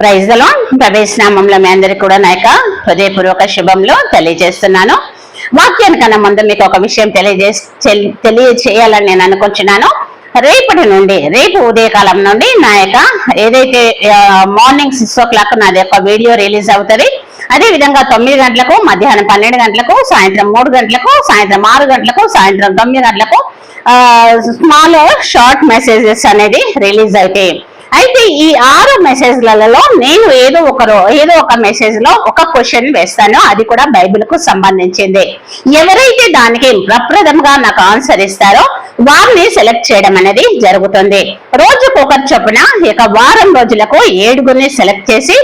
Praise దలో ప్రవేశనామంలో మీ అందరికి కూడా నా యొక్క హృదయపూర్వక శుభంలో తెలియజేస్తున్నాను. వాక్యానికన్నా ముందు మీకు ఒక విషయం తెలియజే తెలియచేయాలని తెలియజేయాలని నేను అనుకుంటున్నాను. రేపటి నుండి రేపు ఉదయకాలం నుండి నా యొక్క ఏదైతే మార్నింగ్ సిక్స్ ఓ క్లాక్ నాది యొక్క వీడియో రిలీజ్ అవుతుంది. అదే విధంగా తొమ్మిది గంటలకు మధ్యాహ్నం పన్నెండు గంటలకు సాయంత్రం మూడు గంటలకు సాయంత్రం ఆరు గంటలకు సాయంత్రం తొమ్మిది గంటలకు స్మాల్ షార్ట్ మెసేజెస్ అనేది రిలీజ్ అవుతాయి. అయితే ఈ ఆరు మెసేజ్లలో నేను ఏదో ఒక ఏదో ఒక మెసేజ్లో ఒక క్వశ్చన్ వేస్తాను. అది కూడా బైబిల్కు సంబంధించింది. ఎవరైతే దానికి ప్రప్రథంగా నాకు ఆన్సర్ ఇస్తారో వారిని సెలెక్ట్ చేయడం అనేది జరుగుతుంది. రోజుకు ఒకరి చొప్పున ఇక వారం రోజులకు ఏడుగురిని సెలెక్ట్ చేసి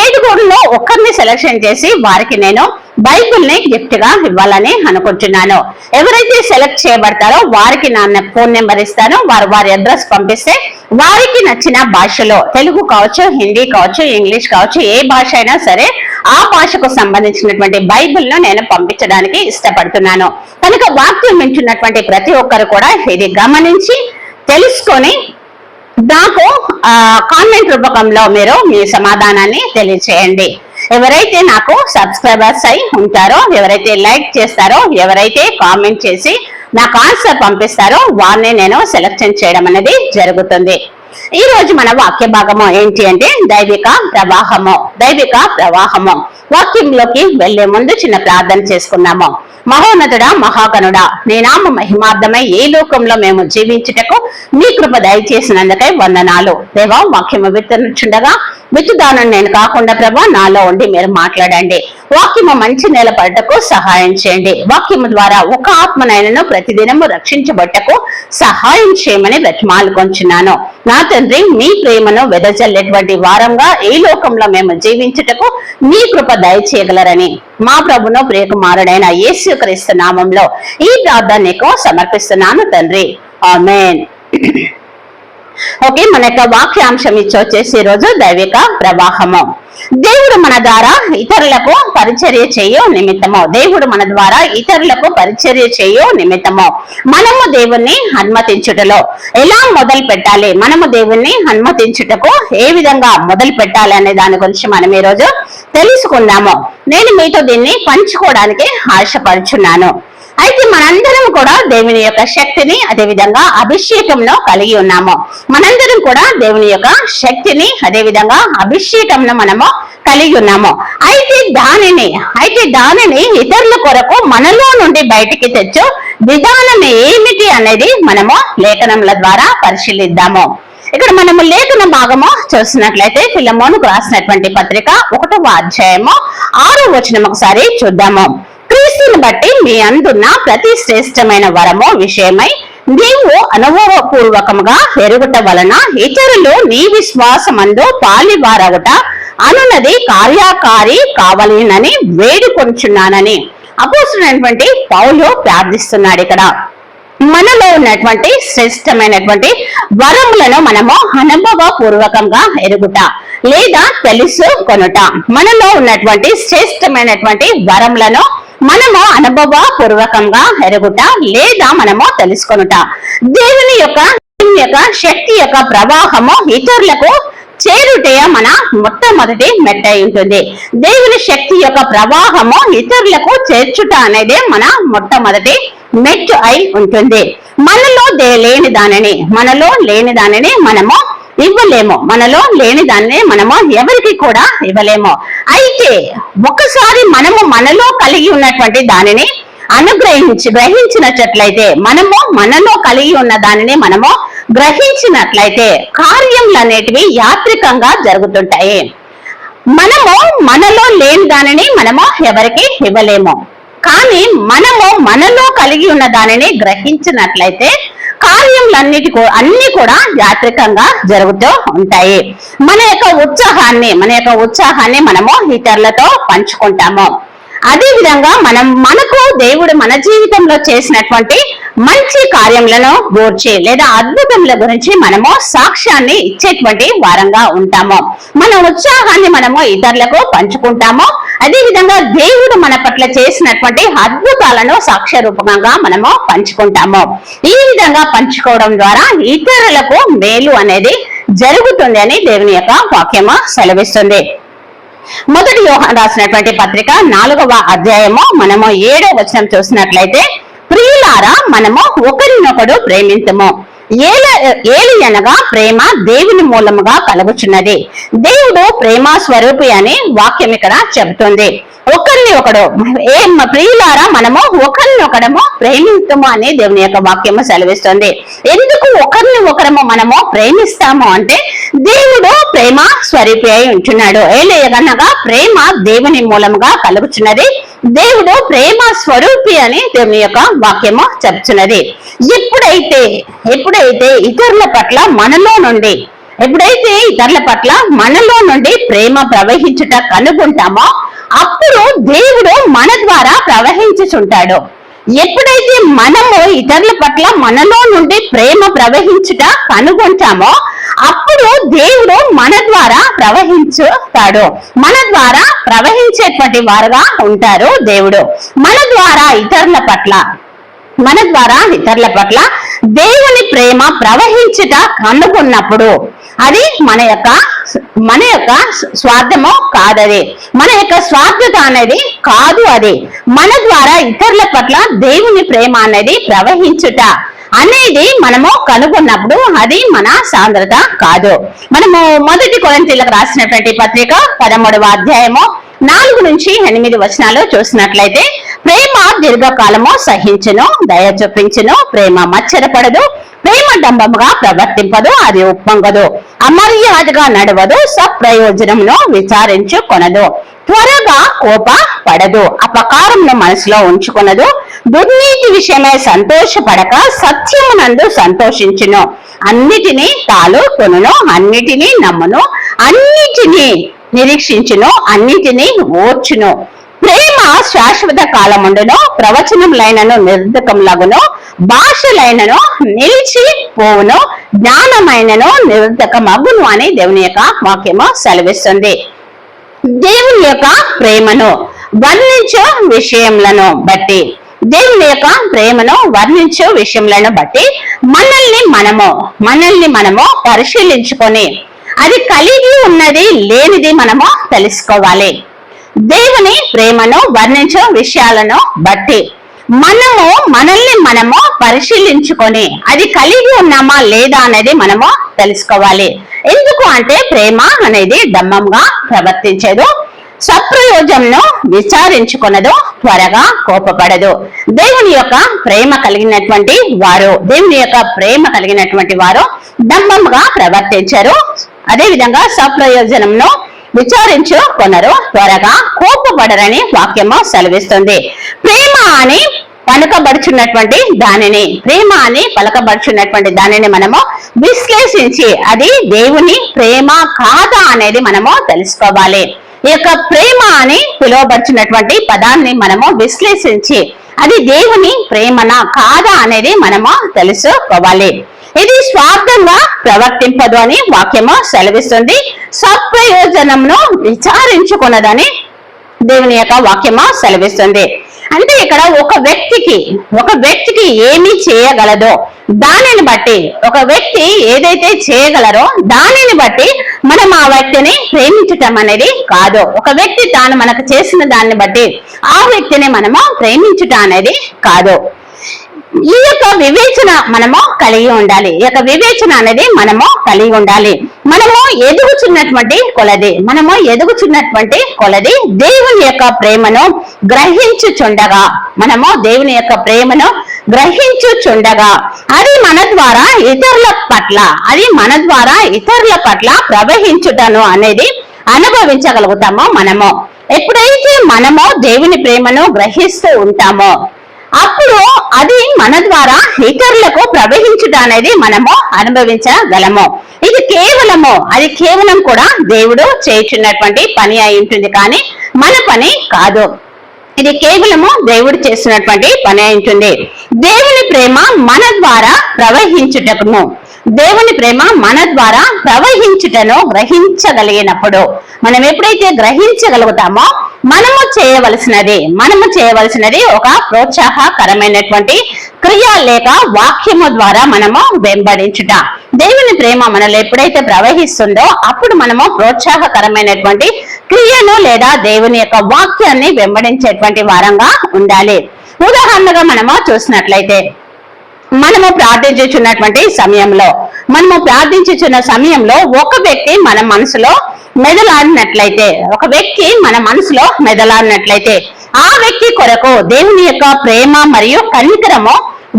ఏడుగురిలో ఒకరిని సెలెక్షన్ చేసి వారికి నేను బైకుల్ని గిఫ్ట్గా ఇవ్వాలని అనుకుంటున్నాను. ఎవరైతే సెలెక్ట్ చేయబడతారో వారికి నా ఫోన్ నెంబర్ ఇస్తాను. వారు వారి అడ్రస్ పంపిస్తే వారికి నచ్చిన భాషలో తెలుగు కావచ్చు హిందీ కావచ్చు ఇంగ్లీష్ కావచ్చు ఏ భాష అయినా సరే ఆ భాషకు సంబంధించినటువంటి బైబిల్ను నేను పంపించడానికి ఇష్టపడుతున్నాను. కనుక వాక్యం వింటున్నటువంటి ప్రతి ఒక్కరు కూడా ఇది గమనించి తెలుసుకొని నాకు కామెంట్ రూపకంలో మీరు మీ సమాధానాన్ని తెలియచేయండి. ఎవరైతే నాకు సబ్స్క్రైబర్స్ అయి ఉంటారో ఎవరైతే లైక్ చేస్తారో ఎవరైతే కామెంట్ చేసి నాకు ఆన్సర్ పంపిస్తారో వారిని నేను సెలెక్షన్ చేయడం అనేది జరుగుతుంది. ఈ రోజు మన వాక్య భాగము ఏంటి అంటే దైవిక ప్రవాహము. దైవిక ప్రవాహము. వాక్యంలోకి వెళ్ళే ముందు చిన్న ప్రార్థన చేసుకున్నాము. మహోన్నతుడా మహాగణుడా నీ నామ మహిమార్థమై ఏ లోకంలో మేము జీవించుటకు మీ కృప దయచేసినందుకై వందనాలు. దేవా వాక్యము విత్తనుచుండగా విత్తుదానం నేను కాకుండా ప్రభా నాలో ఉండి మీరు మాట్లాడండి. వాక్యము మంచి నేల పడటకు సహాయం చేయండి. వాక్యము ద్వారా ఒక ఆత్మనైనను ప్రతిదినము రక్షించబట్టకు సహాయం చేయమని బ్రతిమాలుకొంచున్నాను నా తండ్రి మీ ప్రేమను వెదజల్లేటువంటి వారంగా ఏ లోకంలో మేము జీవించుటకు మీ కృప దయచేయగలరని మా ప్రభును ప్రియకుమారుడైన యేసు క్రీస్తు నామంలో ఈ ప్రార్థన నీకు సమర్పిస్తున్నాను తండ్రి. ఆమెన్. ఓకే మన యొక్క వాక్యాంశం ఇచ్చి వచ్చేసి రోజు దైవిక ప్రవాహము. దేవుడు మన ద్వారా ఇతరులకు పరిచర్య చేయు నిమిత్తము. దేవుడు మన ద్వారా ఇతరులకు పరిచర్య చేయు నిమిత్తము. మనము దేవుణ్ణి అనుమతించుటలో ఎలా మొదలు పెట్టాలి? మనము దేవుణ్ణి అనుమతించుటకు ఏ విధంగా మొదలు పెట్టాలి అనే దాని గురించి మనం ఈరోజు రోజు తెలుసుకుందాము. నేను మీతో దీన్ని పంచుకోవడానికి ఆశపడుచున్నాను. అయితే మనందరం కూడా దేవుని యొక్క శక్తిని అదే విధంగా కలిగి ఉన్నాము. మనందరం కూడా దేవుని యొక్క శక్తిని అదేవిధంగా అభిషేకంలో అభిషేకంను మనము కలిగి ఉన్నాము. అయితే దానిని అయితే దానిని ఇతరుల కొరకు మనలో నుండి బయటికి తెచ్చు విధానం ఏమిటి అనేది మనము లేఖనముల ద్వారా పరిశీలిద్దాము. ఇక్కడ మనము లేఖన భాగము చూసినట్లయితే ఫిలమోను రాసినటువంటి పత్రిక ఒకటవ అధ్యాయము ఆరో వచనం ఒకసారి చూద్దాము. క్రీస్తుని బట్టి మీ అందున్న ప్రతి శ్రేష్టమైన వరము విషయమై నీవు అనుభవపూర్వకముగా ఎరుగుట వలన ఇతరులు నీ విశ్వాసమందు పాలివారగుట అనున్నది కార్యాకారి కావాలనని వేడుకొంచున్నానని అపోసుడైనటువంటి పౌలు ప్రార్థిస్తున్నాడు ఇక్కడ. మనలో ఉన్నటువంటి శ్రేష్టమైనటువంటి వరములను మనము అనుభవ పూర్వకంగా ఎరుగుట లేదా తెలుసు కొనుట మనలో ఉన్నటువంటి శ్రేష్టమైనటువంటి వరములను మనము అనుభవ పూర్వకంగా ఎరుగుట లేదా మనము తెలుసుకొనుట. దేవుని యొక్క యొక్క శక్తి యొక్క ప్రవాహము ఇతరులకు చేరుటయ మన మొట్టమొదటి మెట్ట ఉంటుంది. దేవుని శక్తి యొక్క ప్రవాహము ఇతరులకు చేర్చుట అనేది మన మొట్టమొదటి మెట్టు అయి ఉంటుంది. మనలో లేని దానిని మనలో లేని దానిని మనము ఇవ్వలేము. మనలో లేని దాన్ని మనము ఎవరికి కూడా ఇవ్వలేము. అయితే ఒకసారి మనము మనలో కలిగి ఉన్నటువంటి దానిని అనుగ్రహించి గ్రహించినట్లయితే మనము మనలో కలిగి ఉన్న దానిని మనము గ్రహించినట్లయితే కార్యములు అనేటివి యాత్రికంగా జరుగుతుంటాయి. మనము మనలో లేని దానిని మనము ఎవరికి ఇవ్వలేము. కానీ మనము మనలో కలిగి ఉన్న దానిని గ్రహించినట్లయితే కార్యములన్నిటి అన్ని కూడా యాత్రికంగా జరుగుతూ ఉంటాయి. మన యొక్క ఉత్సాహాన్ని మన యొక్క ఉత్సాహాన్ని మనము ఇతరులతో పంచుకుంటాము. అదే విధంగా మనం మనకు దేవుడు మన జీవితంలో చేసినటువంటి మంచి కార్యములను గూర్చి లేదా అద్భుతముల గురించి మనము సాక్ష్యాన్ని ఇచ్చేటువంటి వారంగా ఉంటాము. మన ఉత్సాహాన్ని మనము ఇతరులకు పంచుకుంటాము. అదే విధంగా దేవుడు మన పట్ల చేసినటువంటి అద్భుతాలను సాక్ష్య రూపంగా మనము పంచుకుంటాము. ఈ విధంగా పంచుకోవడం ద్వారా ఇతరులకు మేలు అనేది జరుగుతుంది అని దేవుని యొక్క వాక్యము సెలవిస్తుంది. మొదటి యోహన్ రాసినటువంటి పత్రిక నాలుగవ అధ్యాయము. మనము ఏడో వచనం చూసినట్లయితే ప్రియులారా మనము ఒకరినొకడు ప్రేమించము ఏల ఏలి అనగా ప్రేమ దేవుని మూలముగా కలుగుచున్నది. దేవుడు ప్రేమ స్వరూపి అని వాక్యం ఇక్కడ చెబుతుంది. ఒకరిని ఒకడు ఏ ప్రియులారా మనము ఒకరిని ఒకడము ప్రేమిస్తాము అని దేవుని యొక్క వాక్యము సెలవిస్తుంది. ఎందుకు ఒకరిని ఒకరము మనము ప్రేమిస్తాము అంటే దేవుడు ప్రేమ స్వరూపి అయి ఉంటున్నాడు. ఏలేయగనగా ప్రేమ దేవుని మూలముగా కలుగుచున్నది. దేవుడు ప్రేమ స్వరూపి అని దేవుని యొక్క వాక్యము చెబుతున్నది ఎప్పుడైతే ఎప్పుడైతే ఇతరుల పట్ల మనలో నుండి ఎప్పుడైతే ఇతరుల పట్ల మనలో నుండి ప్రేమ ప్రవహించుట కనుగొంటామో అప్పుడు దేవుడు మన ద్వారా ప్రవహించుచుంటాడు. ఎప్పుడైతే మనము ఇతరుల పట్ల మనలో నుండి ప్రేమ ప్రవహించుట కనుగొంటామో అప్పుడు దేవుడు మన ద్వారా ప్రవహించుతాడు. మన ద్వారా ప్రవహించేటువంటి వారుగా ఉంటారు దేవుడు. మన ద్వారా ఇతరుల పట్ల మన ద్వారా ఇతరుల పట్ల దేవుని ప్రేమ ప్రవహించుట కనుగొన్నప్పుడు అది మన యొక్క మన యొక్క స్వార్థము కాదది. మన యొక్క స్వార్థత అనేది కాదు అది. మన ద్వారా ఇతరుల పట్ల దేవుని ప్రేమ అనేది ప్రవహించుట. అనేది మనము కనుగొన్నప్పుడు అది మన సాంద్రత కాదు. మనము మొదటి కొలంతీలకు రాసినటువంటి పత్రిక పదమూడవ అధ్యాయము నాలుగు నుంచి ఎనిమిది వచనాలు చూసినట్లయితే ప్రేమ దీర్ఘకాలము సహించును దయ చూపించును ప్రేమ మచ్చరపడదు ప్రేమ డంబముగా ప్రవర్తింపదు అది ఉప్పొంగదు అమర్యాదగా నడవదు సప్రయోజనమును విచారించు కొనదు త్వరగా కోప పడదు. అపకారంను మనసులో ఉంచుకొనదు దుర్నీతి విషయమై సంతోషపడక సత్యమునందు సంతోషించును. అన్నిటినీ తాలు కొనును అన్నిటినీ నమ్మును అన్నిటినీ నిరీక్షించును అన్నిటినీ ఓర్చును. ప్రేమ శాశ్వత కాలముండును ప్రవచనములైనను నిర్ధకములగును భాషలైనను నిలిచి పోవును జ్ఞానమైనను నిర్ధకమగును అని దేవుని యొక్క వాక్యము సెలవిస్తుంది. దేవుని యొక్క ప్రేమను వర్ణించు విషయములను బట్టి. దేవుని యొక్క ప్రేమను వర్ణించు విషయములను బట్టి మనల్ని మనము మనల్ని మనము పరిశీలించుకొని అది కలిగి ఉన్నది లేనిది మనము తెలుసుకోవాలి. దేవుని ప్రేమను వర్ణించే విషయాలను బట్టి మనము మనల్ని మనము పరిశీలించుకొని అది కలిగి ఉన్నామా లేదా అనేది మనము తెలుసుకోవాలి. ఎందుకు అంటే ప్రేమ అనేది దమ్మంగా ప్రవర్తించదు. సప్రయోజంను విచారించుకొనదు త్వరగా కోపపడదు. దేవుని యొక్క ప్రేమ కలిగినటువంటి వారు దేవుని యొక్క ప్రేమ కలిగినటువంటి వారు దమ్మంగా ప్రవర్తించరు. అదేవిధంగా సప్రయోజనంలో సప్రయోజనంను విచారించు కొనరు త్వరగా కోపపడరని వాక్యము సెలవిస్తుంది. ప్రేమ అని పలకబడుచున్నటువంటి దానిని ప్రేమ అని పలకబడుచున్నటువంటి దానిని మనము విశ్లేషించి అది దేవుని ప్రేమ కాదా అనేది మనము తెలుసుకోవాలి. ఈ యొక్క ప్రేమ అని పిలువబడుచున్నటువంటి పదాన్ని మనము విశ్లేషించి అది దేవుని ప్రేమనా కాదా అనేది మనము తెలుసుకోవాలి. ఇది స్వార్థంగా ప్రవర్తింపదు అని వాక్యము సెలవిస్తుంది. సత్ప్రయోజనంను విచారించుకున్నదని దేవుని యొక్క వాక్యము సెలవిస్తుంది. అంటే ఇక్కడ ఒక వ్యక్తికి ఒక వ్యక్తికి ఏమి చేయగలదో దానిని బట్టి ఒక వ్యక్తి ఏదైతే చేయగలరో దానిని బట్టి మనం ఆ వ్యక్తిని ప్రేమించటం అనేది కాదు. ఒక వ్యక్తి తాను మనకు చేసిన దాన్ని బట్టి ఆ వ్యక్తిని మనము ప్రేమించటం అనేది కాదు. ఈ యొక్క వివేచన మనము కలిగి ఉండాలి. ఈ యొక్క వివేచన అనేది మనము కలిగి ఉండాలి. మనము ఎదుగుచున్నటువంటి కొలది మనము ఎదుగుచున్నటువంటి కొలది దేవుని యొక్క ప్రేమను గ్రహించుచుండగా మనము దేవుని యొక్క ప్రేమను గ్రహించుచుండగా. అది మన ద్వారా ఇతరుల పట్ల అది మన ద్వారా ఇతరుల పట్ల ప్రవహించుటను అనేది అనుభవించగలుగుతామో మనము. ఎప్పుడైతే మనము దేవుని ప్రేమను గ్రహిస్తూ ఉంటామో అప్పుడు అది మన ద్వారా ఇతరులకు ప్రవహించుట అనేది మనము అనుభవించగలము. ఇది కేవలము అది కేవలం కూడా దేవుడు చేయుచున్నటువంటి పని అయి ఉంటుంది కానీ మన పని కాదు. ఇది కేవలము దేవుడు చేస్తున్నటువంటి పని అయి ఉంటుంది. దేవుని ప్రేమ మన ద్వారా ప్రవహించుటము దేవుని ప్రేమ మన ద్వారా ప్రవహించుటను గ్రహించగలిగినప్పుడు మనం ఎప్పుడైతే గ్రహించగలుగుతామో మనము చేయవలసినది మనము చేయవలసినది ఒక ప్రోత్సాహకరమైనటువంటి క్రియ లేక వాక్యము ద్వారా మనము వెంబడించుట. దేవుని ప్రేమ మనలో ఎప్పుడైతే ప్రవహిస్తుందో అప్పుడు మనము ప్రోత్సాహకరమైనటువంటి క్రియను లేదా దేవుని యొక్క వాక్యాన్ని వెంబడించేటువంటి వారంగా ఉండాలి. ఉదాహరణగా మనము చూసినట్లయితే మనము ప్రార్థించుచున్నటువంటి సమయంలో మనము ప్రార్థించుచున్న సమయంలో ఒక వ్యక్తి మన మనసులో మెదలాడినట్లయితే ఒక వ్యక్తి మన మనసులో మెదలాడినట్లయితే ఆ వ్యక్తి కొరకు దేవుని యొక్క ప్రేమ మరియు కనికరము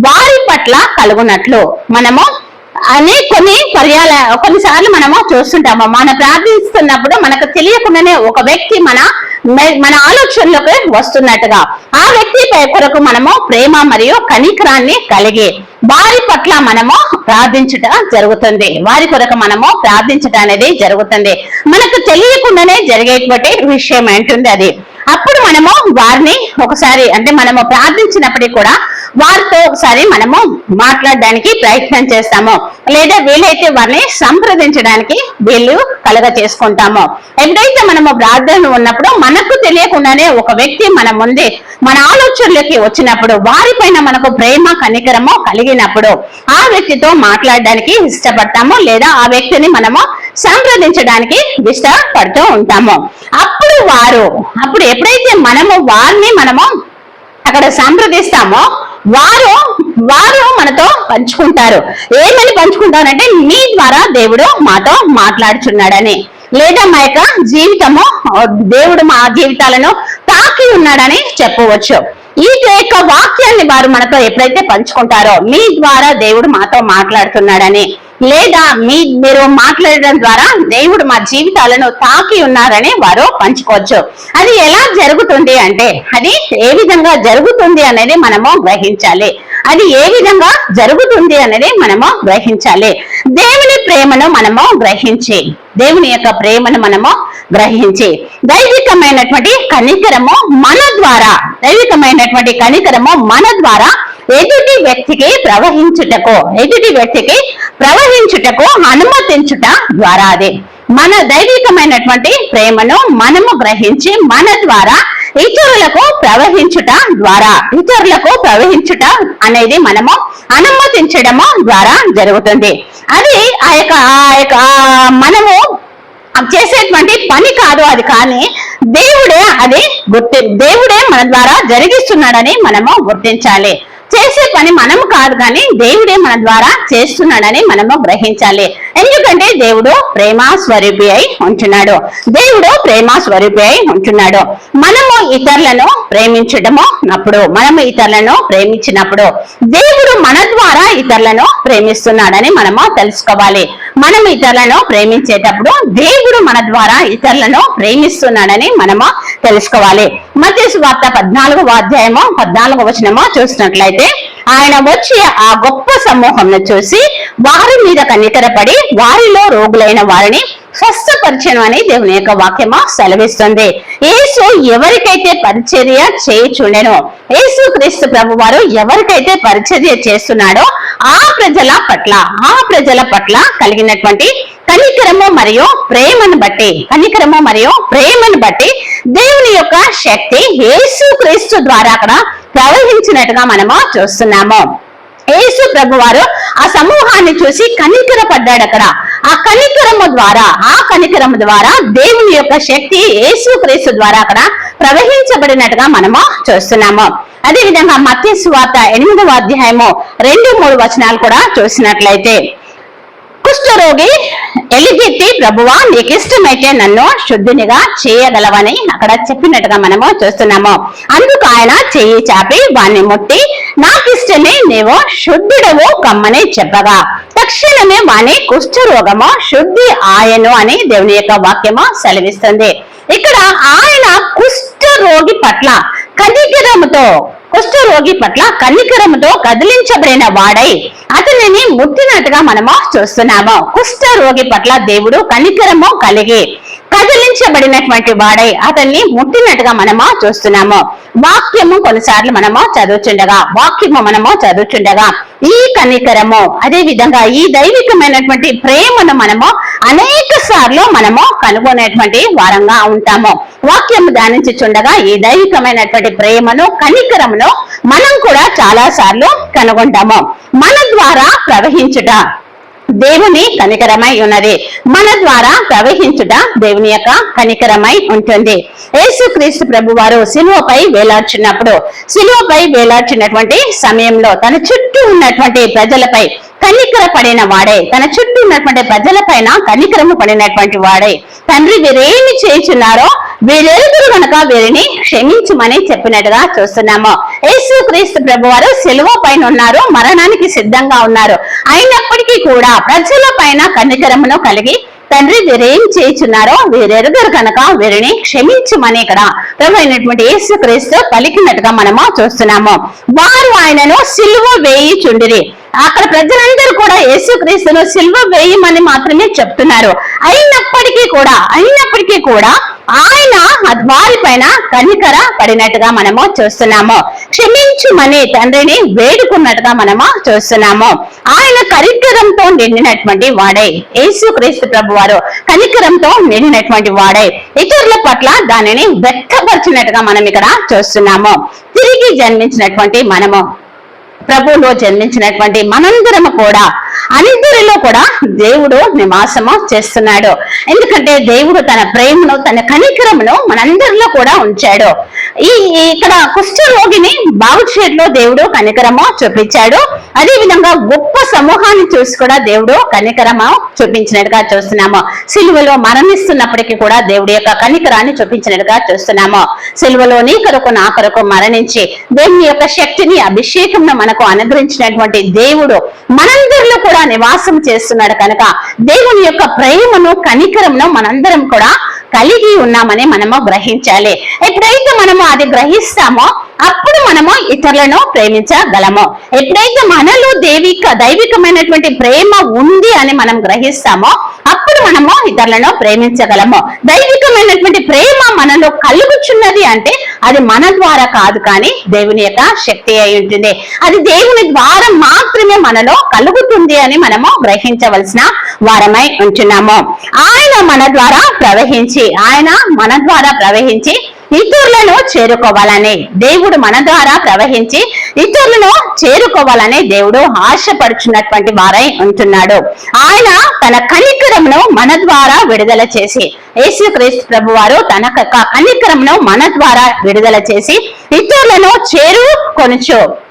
వారి పట్ల కలుగునట్లు. మనము అని కొన్ని పర్యాల కొన్నిసార్లు మనము చూస్తుంటాము. మన ప్రార్థిస్తున్నప్పుడు మనకు తెలియకుండానే ఒక వ్యక్తి మన మె- మన ఆలోచనలోకి వస్తున్నట్టుగా. ఆ వ్యక్తి కొరకు మనము ప్రేమ మరియు కనికరాన్ని కలిగి వారి పట్ల మనము ప్రార్థించుట జరుగుతుంది. వారి కొరకు మనము ప్రార్థించటం అనేది జరుగుతుంది. మనకు తెలియకుండానే జరిగేటువంటి విషయం ఏంటుంది అది. అప్పుడు మనము వారిని ఒకసారి అంటే మనము ప్రార్థించినప్పటికీ కూడా వారితో ఒకసారి మనము మాట్లాడడానికి ప్రయత్నం చేస్తాము. లేదా వీలైతే వారిని సంప్రదించడానికి వీళ్ళు కలగ చేసుకుంటాము ఎప్పుడైతే మనము ప్రార్థన ఉన్నప్పుడు మనకు తెలియకుండానే ఒక వ్యక్తి మన ముందే మన ఆలోచనలకి వచ్చినప్పుడు వారిపైన మనకు ప్రేమ కనికరము కలిగినప్పుడు ఆ వ్యక్తితో మాట్లాడడానికి ఇష్టపడతాము లేదా ఆ వ్యక్తిని మనము సంప్రదించడానికి ఇష్టపడుతూ ఉంటాము. అప్పుడు వారు అప్పుడు ఎప్పుడైతే మనము వారిని మనము అక్కడ సంప్రదిస్తామో వారు వారు మనతో పంచుకుంటారు. ఏమని పంచుకుంటారంటే మీ ద్వారా దేవుడు మాతో మాట్లాడుచున్నాడని. లేదా మా యొక్క జీవితము దేవుడు మా జీవితాలను తాకి ఉన్నాడని చెప్పవచ్చు. ఈ యొక్క వాక్యాన్ని వారు మనతో ఎప్పుడైతే పంచుకుంటారో మీ ద్వారా దేవుడు మాతో మాట్లాడుతున్నాడని. లేదా మీ మీరు మాట్లాడడం ద్వారా దేవుడు మా జీవితాలను తాకి ఉన్నారని వారు పంచుకోవచ్చు. అది ఎలా జరుగుతుంది అంటే అది ఏ విధంగా జరుగుతుంది అనేది మనము గ్రహించాలి. అది ఏ విధంగా జరుగుతుంది అనేది మనము గ్రహించాలి. దేవుని ప్రేమను మనము గ్రహించి దేవుని యొక్క ప్రేమను మనము గ్రహించి దైవికమైనటువంటి కనికరము మన ద్వారా దైవికమైనటువంటి కనికరము మన ద్వారా ఎదుటి వ్యక్తికి ప్రవహించుటకు ఎదుటి వ్యక్తికి ప్రవహించుటకు అనుమతించుట ద్వారా అది మన దైవికమైనటువంటి ప్రేమను మనము గ్రహించి మన ద్వారా ఇతరులకు ప్రవహించుట ద్వారా ఇతరులకు ప్రవహించుట అనేది మనము అనుమతించడము ద్వారా జరుగుతుంది. అది ఆ యొక్క ఆ యొక్క మనము చేసేటువంటి పని కాదు అది కానీ దేవుడే అది గుర్తి దేవుడే మన ద్వారా జరిగిస్తున్నాడని మనము గుర్తించాలి. చేసే పని మనము కాదు కానీ దేవుడే మన ద్వారా చేస్తున్నాడని మనము గ్రహించాలి. ఎందుకంటే దేవుడు ప్రేమ స్వరూపి అయి ఉంటున్నాడు. దేవుడు ప్రేమ స్వరూపి అయి ఉంటున్నాడు. మనము ఇతరులను ప్రేమించడము అప్పుడు మనము ఇతరులను ప్రేమించినప్పుడు దేవుడు మన ద్వారా ఇతరులను ప్రేమిస్తున్నాడని మనము తెలుసుకోవాలి. మనం ఇతరులను ప్రేమించేటప్పుడు దేవుడు మన ద్వారా ఇతరులను ప్రేమిస్తున్నాడని మనము తెలుసుకోవాలి. మధ్య వార్త పద్నాలుగవ అధ్యాయము పద్నాలుగవ వచనము చూసినట్లయితే ఆయన వచ్చి ఆ గొప్ప సమూహంను చూసి వారి మీద కనికరపడి వారిలో రోగులైన వారిని స్వస్థపరిచను అని దేవుని యొక్క వాక్యమా సెలవిస్తుంది. యేసు ఎవరికైతే పరిచర్య చేయుచుండెను యేసు క్రీస్తు ప్రభు వారు ఎవరికైతే పరిచర్య చేస్తున్నాడో ఆ ప్రజల పట్ల ఆ ప్రజల పట్ల కలిగినటువంటి కనికరము మరియు ప్రేమను బట్టి కనికరము మరియు ప్రేమను బట్టి దేవుని యొక్క శక్తి యేసు క్రీస్తు ద్వారా అక్కడ ప్రవహించినట్టుగా మనము చూస్తున్నాము. యేసు ప్రభు వారు ఆ సమూహాన్ని చూసి కనికర పడ్డాడు అక్కడ. ఆ కనికరము ద్వారా ఆ కనికరము ద్వారా దేవుని యొక్క శక్తి యేసు క్రీస్తు ద్వారా అక్కడ ప్రవహించబడినట్టుగా మనము చూస్తున్నాము. అదే విధంగా సువార్త స్వాత ఎనిమిదవ అధ్యాయము రెండు మూడు వచనాలు కూడా చూసినట్లయితే కుష్ఠరోగి ఎలిగెత్తి ప్రభువా నీకు ఇష్టమైతే నన్ను శుద్ధినిగా చేయగలవని అక్కడ చెప్పినట్టుగా మనము చూస్తున్నాము. అందుకు ఆయన చెయ్యి చాపి వాణ్ణి ముట్టి నాకిష్టమే నీవు శుద్ధుడవు కమ్మని చెప్పగా. తక్షణమే వాణి కుష్ఠరోగము శుద్ధి ఆయను అని దేవుని యొక్క వాక్యము సెలవిస్తుంది. ఇక్కడ ఆయన కుష్ఠరోగి పట్ల కనికరముతో కుష్ఠరోగి పట్ల కనికరముతో కదిలించబడిన వాడై అతనిని ముట్టినట్టుగా మనము చూస్తున్నాము. కుష్ఠరోగి పట్ల దేవుడు కనికరము కలిగి కదిలించబడినటువంటి వాడై అతన్ని ముట్టినట్టుగా మనము చూస్తున్నాము. వాక్యము కొన్నిసార్లు మనము చదువుచుండగా వాక్యము మనము చదువుచుండగా ఈ కనికరము అదే విధంగా ఈ దైవికమైనటువంటి ప్రేమను మనము అనేక సార్లు మనము కనుగొనేటువంటి వారంగా ఉంటాము. వాక్యము ధ్యానించుచుండగా ఈ దైవికమైనటువంటి ప్రేమను కనికరమును మనం కూడా చాలా సార్లు కనుగొంటాము. మన ద్వారా ప్రవహించుట దేవుని కనికరమై ఉన్నది. మన ద్వారా ప్రవహించుట దేవుని యొక్క కనికరమై ఉంటుంది. యేసుక్రీస్తు ప్రభు వారు సిలువపై వేలాడుచున్నప్పుడు సిలువపై వేలాడుచున్నటువంటి సమయంలో తన చుట్టూ ఉన్నటువంటి ప్రజలపై కనికర పడిన వాడే తన చుట్టూ ఉన్నటువంటి ప్రజల పైన కనికరము పడినటువంటి వాడే. తండ్రి వీరేమి చేయుచున్నారో వీరేదురు కనుక వీరిని క్షమించమని చెప్పినట్టుగా చూస్తున్నాము. యేసు క్రీస్తు ప్రభు వారు సెలవు పైన ఉన్నారు మరణానికి సిద్ధంగా ఉన్నారు. అయినప్పటికీ కూడా ప్రజల పైన కనికరమును కలిగి తండ్రి వీరేం చేయించున్నారో వీరెరుగురు కనుక వీరిని క్షమించమని ఇక్కడ ప్రభు అయినటువంటి యేసు క్రీస్తు పలికినట్టుగా మనము చూస్తున్నాము. వారు ఆయనను సిలువ వేయిచుండిరి. అక్కడ ప్రజలందరూ కూడా యేసుక్రీస్తును సిల్వ వేయమని మాత్రమే చెప్తున్నారు. అయినప్పటికీ కూడా అయినప్పటికీ కూడా ఆయన వారిపైన కనికర పడినట్టుగా మనము చూస్తున్నాము. క్షమించుమని తండ్రిని వేడుకున్నట్టుగా మనము చూస్తున్నాము. ఆయన కనికరంతో నిండినటువంటి వాడే. యేసుక్రీస్తు ప్రభు వారు కనికరంతో నిండినటువంటి వాడే. ఇతరుల పట్ల దానిని వ్యక్తపరిచినట్టుగా మనం ఇక్కడ చూస్తున్నాము. తిరిగి జన్మించినటువంటి మనము ప్రభువులో జన్మించినటువంటి మనందరము కూడా అందరిలో కూడా దేవుడు నివాసము చేస్తున్నాడు. ఎందుకంటే దేవుడు తన ప్రేమను తన కనికరమును మనందరిలో కూడా ఉంచాడు. ఈ ఇక్కడ కుష్ఠరోగిని బాగు చేయడంలో దేవుడు కనికరము చూపించాడు. అదే విధంగా గొప్ప సమూహాన్ని చూసి కూడా దేవుడు కనికరము చూపించినట్టుగా చూస్తున్నాము. సిలువలో మరణిస్తున్నప్పటికీ కూడా దేవుడి యొక్క కనికరాన్ని చూపించినట్టుగా చూస్తున్నాము. సిలువలో నీ కొరకు నా కొరకు మరణించి దేవుని యొక్క శక్తిని అభిషేకం మనకు అనుగ్రహించినటువంటి దేవుడు మనందరిలో కూడా నివాసం చేస్తున్నాడు కనుక దేవుని యొక్క ప్రేమను కనికరమును మనందరం కూడా కలిగి ఉన్నామని మనము గ్రహించాలి. ఎప్పుడైతే మనము అది గ్రహిస్తామో అప్పుడు మనము ఇతరులను ప్రేమించగలము. ఎప్పుడైతే మనలో దేవిక దైవికమైనటువంటి ప్రేమ ఉంది అని మనం గ్రహిస్తామో అప్పుడు మనము ఇతరులను ప్రేమించగలము. దైవికమైనటువంటి ప్రేమ మనలో కలుగుచున్నది అంటే అది మన ద్వారా కాదు కానీ దేవుని యొక్క శక్తి అయి ఉంటుంది. అది దేవుని ద్వారా మాత్రమే మనలో కలుగుతుంది అని మనము గ్రహించవలసిన వారమై ఉంటున్నాము. ఆయన మన ద్వారా ప్రవహించి ఆయన మన ద్వారా ప్రవహించి ఇతరులను చేరుకోవాలని దేవుడు మన ద్వారా ప్రవహించి ఇతరులను చేరుకోవాలని దేవుడు ఆశపడుచున్నటువంటి వారై ఉంటున్నాడు. ఆయన తన కనికరమును మన ద్వారా విడుదల చేసి యేసుక్రీస్తు ప్రభు వారు తన కనికరమును మన ద్వారా విడుదల చేసి ఇతరులను చేరుకొనుచు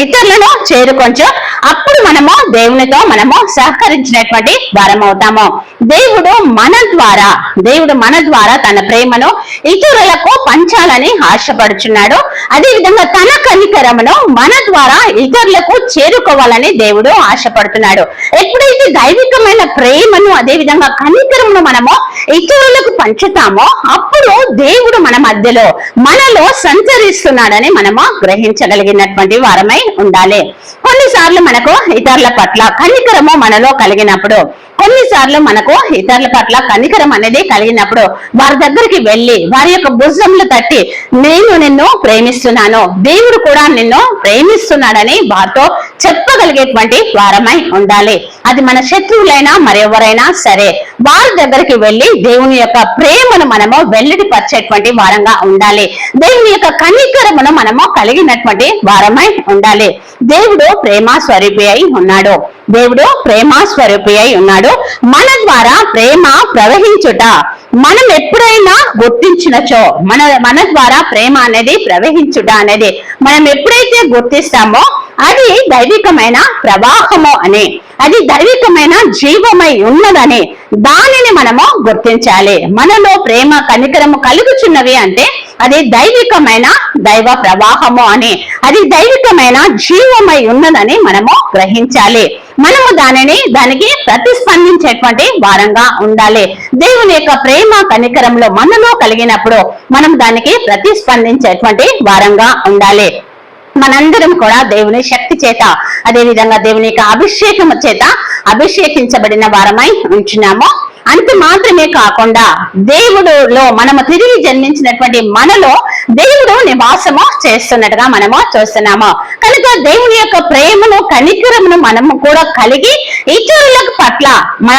ఇతరులను చేరుకొంచు. అప్పుడు మనము దేవునితో మనము సహకరించినటువంటి వారం అవుతాము దేవుడు మన ద్వారా దేవుడు మన ద్వారా తన ప్రేమను ఇతరులకు పంచాలని ఆశపడుచున్నాడు. అదేవిధంగా తన కనికరమును మన ద్వారా ఇతరులకు చేరుకోవాలని దేవుడు ఆశపడుతున్నాడు. ఎప్పుడైతే దైవికమైన ప్రేమను అదే విధంగా కనికరమును మనము ఇతరులకు పంచుతామో అప్పుడు దేవుడు మన మధ్యలో మనలో సంచరిస్తున్నాడని మనము గ్రహించగలిగినటువంటి వారమై ఉండాలి. కొన్నిసార్లు మనకు ఇతరుల పట్ల కనికరము మనలో కలిగినప్పుడు కొన్నిసార్లు మనకు ఇతరుల పట్ల కనికరం అనేది కలిగినప్పుడు వారి దగ్గరికి వెళ్ళి వారి యొక్క భుజంలు తట్టి నేను నిన్ను ప్రేమిస్తున్నాను. దేవుడు కూడా నిన్ను ప్రేమిస్తున్నాడని వారితో చెప్పగలిగేటువంటి వారమై ఉండాలి. అది మన శత్రువులైనా మరెవరైనా సరే. వారి దగ్గరికి వెళ్ళి దేవుని యొక్క ప్రేమను మనము వెల్లడి పరిచేటువంటి వారంగా ఉండాలి. దేవుని యొక్క కనికరమును మనము కలిగినటువంటి వారమై ఉండాలి. దేవుడు ప్రేమ స్వరూపి అయి ఉన్నాడు. దేవుడు ప్రేమ స్వరూపి అయి ఉన్నాడు. మన ద్వారా ప్రేమ ప్రవహించుట మనం ఎప్పుడైనా గుర్తించినచో మన మన ద్వారా ప్రేమ అనేది ప్రవహించుట అనేది మనం ఎప్పుడైతే గుర్తిస్తామో అది దైవికమైన ప్రవాహము అని. అది దైవికమైన జీవమై ఉన్నదని దానిని మనము గుర్తించాలి. మనలో ప్రేమ కనికరము కలుగుచున్నవి అంటే అది దైవికమైన దైవ ప్రవాహము అని అది దైవికమైన జీవమై ఉన్నదని మనము గ్రహించాలి. మనము దానిని దానికి ప్రతిస్పందించేటువంటి వారంగా ఉండాలి. దేవుని యొక్క ప్రేమ కనికరంలో మనలో కలిగినప్పుడు మనం దానికి ప్రతిస్పందించేటువంటి వారంగా ఉండాలి. మనందరం కూడా దేవుని శక్తి చేత అదే విధంగా దేవుని యొక్క అభిషేకము చేత అభిషేకించబడిన వారమై ఉంచున్నాము. అంత మాత్రమే కాకుండా దేవుడులో మనము తిరిగి జన్మించినటువంటి మనలో దేవుడు నివాసము చేస్తున్నట్టుగా మనము చూస్తున్నాము. కనుక దేవుని యొక్క ప్రేమను కనికరమును మనము కూడా కలిగి ఇతరులకు పట్ల మన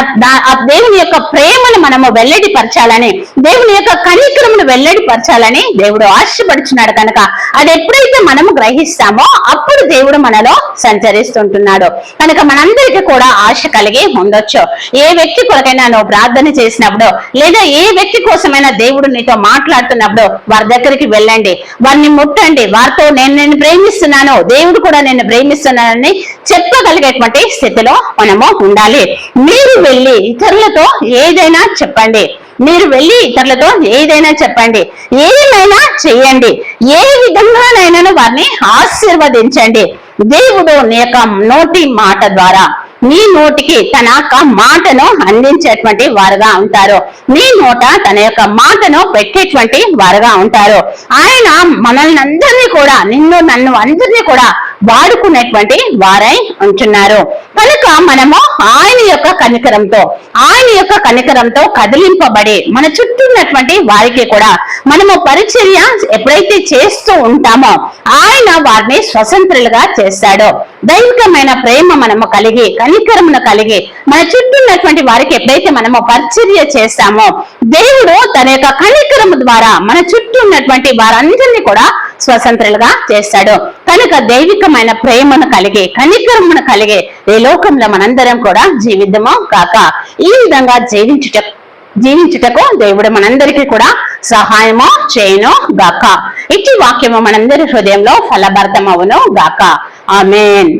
దేవుని యొక్క ప్రేమను మనము వెల్లడి పరచాలని దేవుని యొక్క కనికరమును వెల్లడి పరచాలని దేవుడు ఆశపడుచున్నాడు కనుక. అది ఎప్పుడైతే మనము గ్రహిస్తామో అప్పుడు దేవుడు మనలో సంచరిస్తుంటున్నాడు. కనుక మనందరికీ కూడా ఆశ కలిగి ఉండొచ్చు. ఏ వ్యక్తి కొరకైనా నువ్వు ప్రార్థన చేసినప్పుడు లేదా ఏ వ్యక్తి కోసమైనా దేవుడు నీతో మాట్లాడుతున్నప్పుడు వారి దగ్గరికి వెళ్ళండి. వారిని ముట్టండి. వారితో నేను నేను ప్రేమిస్తున్నాను. దేవుడు కూడా నేను ప్రేమిస్తున్నానని చెప్పగలిగేటువంటి స్థితిలో మనము ఉండాలి. మీరు వెళ్ళి ఇతరులతో ఏదైనా చెప్పండి. మీరు వెళ్ళి ఇతరులతో ఏదైనా చెప్పండి. ఏమైనా చెయ్యండి. ఏ విధంగానైనా వారిని ఆశీర్వదించండి. దేవుడు నీ యొక్క నోటి మాట ద్వారా. నీ నోటికి తన యొక్క మాటను అందించేటువంటి వారుగా ఉంటారు. నీ నోట తన యొక్క మాటను పెట్టేటువంటి వారుగా ఉంటారు. ఆయన మనల్ని అందరినీ కూడా నిన్ను నన్ను అందరినీ కూడా వాడుకున్నటువంటి వారై ఉంటున్నారు కనుక మనము ఆయన యొక్క కనికరంతో ఆయన యొక్క కనికరంతో కదిలింపబడి మన చుట్టూ ఉన్నటువంటి వారికి కూడా మనము పరిచర్య ఎప్పుడైతే చేస్తూ ఉంటామో ఆయన వారిని స్వతంత్రులుగా చేస్తాడు. దైవికమైన ప్రేమ మనము కలిగి కనికరమును కలిగి మన చుట్టూ ఉన్నటువంటి వారికి ఎప్పుడైతే మనము పరిచర్య చేస్తామో దేవుడు తన యొక్క కనికరము ద్వారా మన చుట్టూ ఉన్నటువంటి వారందరినీ కూడా స్వతంత్రులుగా చేస్తాడు. కనుక దైవికమైన ప్రేమను కలిగి కనికరమును కలిగి ఈ లోకంలో మనందరం కూడా జీవితము కాక ఈ విధంగా జీవించుట జీవించుటకు దేవుడు మనందరికీ కూడా సహాయము చేయను గాక. ఇట్టి వాక్యము మనందరి హృదయంలో ఫలభర్తమవును గాక. ఆమెన్.